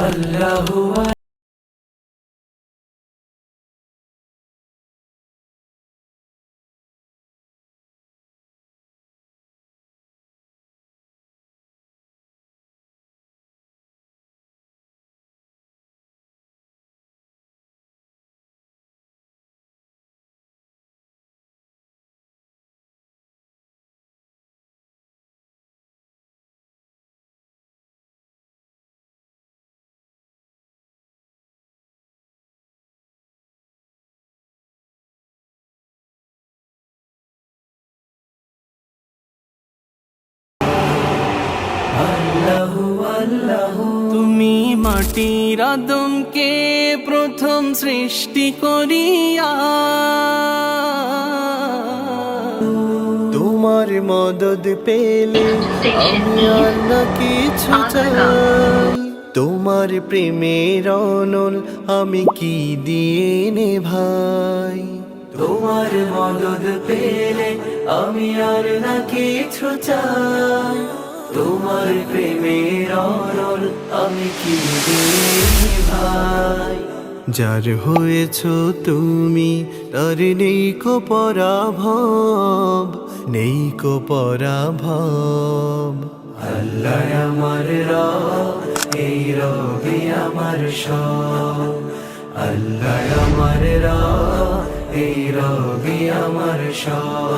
আল্লাহু তুমি মাটির আদমকে প্রথম সৃষ্টি করিয়া তোমার মদদ পেলে আমি আর না কিছু চাই। তোমার প্রেমের অনল আমি কি দিয়ে নে ভাই তোমার মদদ পেলে আমি আর না কিছু চাই। তোমার প্রেমের অনল আমি কি ভাই? যার হয়েছ তুমি তার নেই কো পরাভব নেই কো পরাভব। আল্লাহ আমার রব এই রবি আমার সব। আল্লাহ আমার রব এই রবি আমার সব।